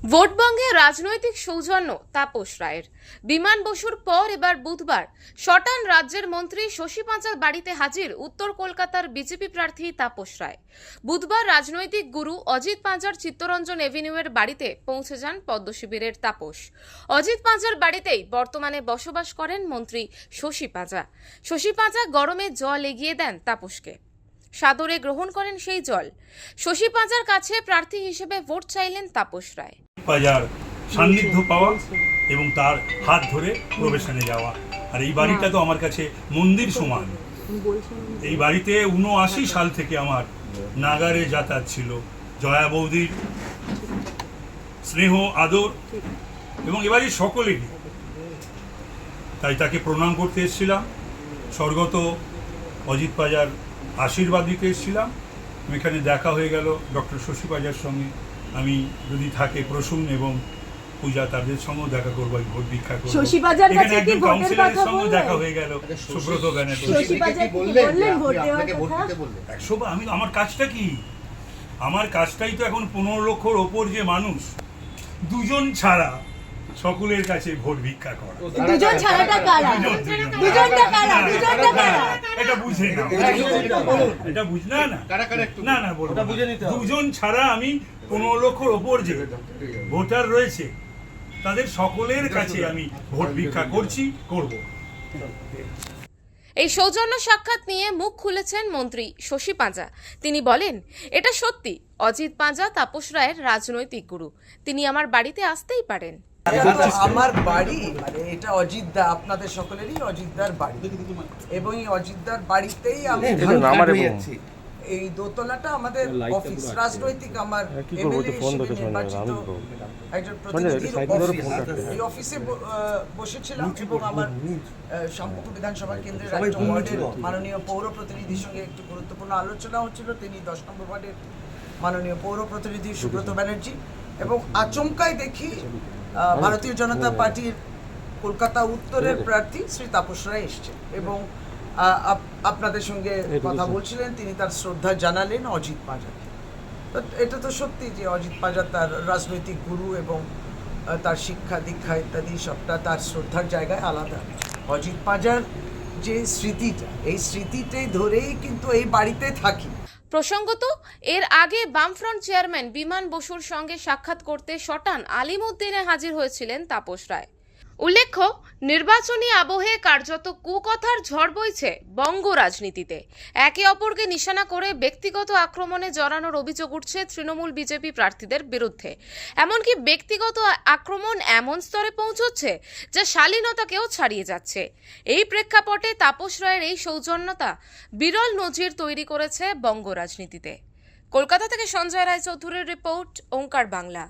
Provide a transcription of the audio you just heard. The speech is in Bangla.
ভোটবঙ্গে রাজনৈতিক সৌজন্য তাপস রায়ের। বিমান বসুর পর এবার বুধবার শটান রাজ্যের মন্ত্রী শশী পাঁচার বাড়িতে হাজির উত্তর কলকাতার বিজেপি প্রার্থী তাপস রায়। বুধবার রাজনৈতিক গুরু অজিত পাঁচার চিত্তরঞ্জন এভিনিউয়ের বাড়িতে পৌঁছে যান পদ্মশিবিরের তাপস। অজিত পাঁচার বাড়িতেই বর্তমানে বসবাস করেন মন্ত্রী শশী পাঁচা শশী পাঁচা গরমে জল এগিয়ে দেন তাপসকে। সাদরে গ্রহণ করেন সেই জল। শশী পাঁচার কাছে প্রার্থী হিসেবে ভোট চাইলেন তাপস রায়। বাজার সান্নিধ্য পাওয়া এবং তার হাত ধরে প্রবেশনে যাওয়া। আর এই বাড়িটা তো আমার কাছে মন্দির সমান। এই বাড়িতে উনআশি সাল থেকে আমার নাগারে যাতায়াত ছিল। জয়া বৌদির স্নেহ, আদর এবং এবারই সকলেরই। তাই তাকে প্রণাম করতে এসেছিলাম। স্বর্গত অজিত পাজার আশীর্বাদ দিতে এসেছিলাম। এখানে দেখা হয়ে গেল। ডক্টর শশী পাজার সঙ্গে আমি যদি থাকে প্রসূন এবং পূজা তাদের সঙ্গেও দেখা করব আমি ভোট ভিক্ষা করব। এখানে একজন কাউন্সিলরের কথা সঙ্গেও দেখা হয়ে গেল। সুব্রত? দিতে বললেন? একশো আমি আমার কাজটা কি? আমার কাজটাই তো এখন পনেরো লক্ষর ওপর যে মানুষ দুজন ছাড়া সকলের কাছে ভোট ভিক্ষা করা। দুজন ছাড়াটা কারা? দুজন, দুজন। দুজনটা কারা? দুজনটা কারা? এটা বুঝে না এটা বুঝ না না। না না দুজন ছাড়া আমি পনেরো লক্ষর ওপর যে ভোটার রয়েছে তাদের সকলের কাছে আমি ভোট ভিক্ষা করছি করব। এই সৌজন্য সাক্ষাৎ নিয়ে মুখ খুলেছেন মন্ত্রী শশী পাঁজা। তিনি বলেন এটা সত্যি। অজিত পাঁজা তাপস রায়ের রাজনৈতিক গুরু। তিনি আমার বাড়িতে আসতেই পারেন। আমার বাড়ি মানে এটা অজিতদা আপনাদের সকলেরই অজিতদার বাড়ি। এবং এই অজিতদার বাড়িতেই আমি থাকি। এই দোতলাটা আমাদের অফিস রাজনৈতিক আমার এমএলএ হিসেবে নির্বাচিত একজন প্রতিনিধির অফিস এই অফিসে বসেছিলাম এবং আমার বিধানসভা কেন্দ্রের একটা ওয়ার্ডের মাননীয় পৌর প্রতিনিধির সঙ্গে একটু গুরুত্বপূর্ণ আলোচনা হচ্ছিল। তিনি দশ নম্বর ওয়ার্ডের মাননীয় পৌর প্রতিনিধি সুব্রত ব্যানার্জি এবং আচমকাই দেখি ভারতীয় জনতা পার্টির কলকাতা উত্তরের প্রার্থী শ্রী তাপস রায় এসছেন এবং আপনাদের সঙ্গে কথা বলছিলেন তিনি তার শ্রদ্ধা জানালেন অজিত পাঁজাকে। এটা তো সত্যি যে অজিত পাঁজা তার রাজনৈতিক গুরু এবং তার শিক্ষা দীক্ষা ইত্যাদি সবটা তার শ্রদ্ধার জায়গায় আলাদা। অজিত পাঁজার যে স্মৃতিটা এই স্মৃতিটাই ধরেই কিন্তু এই বাড়িতে থাকি। প্রসঙ্গত, এর আগে বামফ্রন্ট চেয়ারম্যান বিমান বসুর সঙ্গে সাক্ষাৎ করতে শটান আলিমুদ্দিনে হাজির হয়েছিলেন তাপস রায়। উল্লেখ্য, নির্বাচনী আবহে কার্যত কুকথার ঝড় বইছে বঙ্গ রাজনীতিতে। একে অপরকে নিশানা করে ব্যক্তিগত আক্রমণে জড়ানোর অভিযোগ উঠছে তৃণমূল বিজেপি প্রার্থীদের বিরুদ্ধে। এমনকি ব্যক্তিগত আক্রমণ এমন স্তরে পৌঁছচ্ছে যা শালীনতাকেও ছাড়িয়ে যাচ্ছে। এই প্রেক্ষাপটে তাপস রায়ের এই সৌজন্যতা বিরল নজির তৈরি করেছে বঙ্গ রাজনীতিতে। কলকাতা থেকে সঞ্জয় রায়চৌধুরীর রিপোর্ট, ওঙ্কার বাংলা।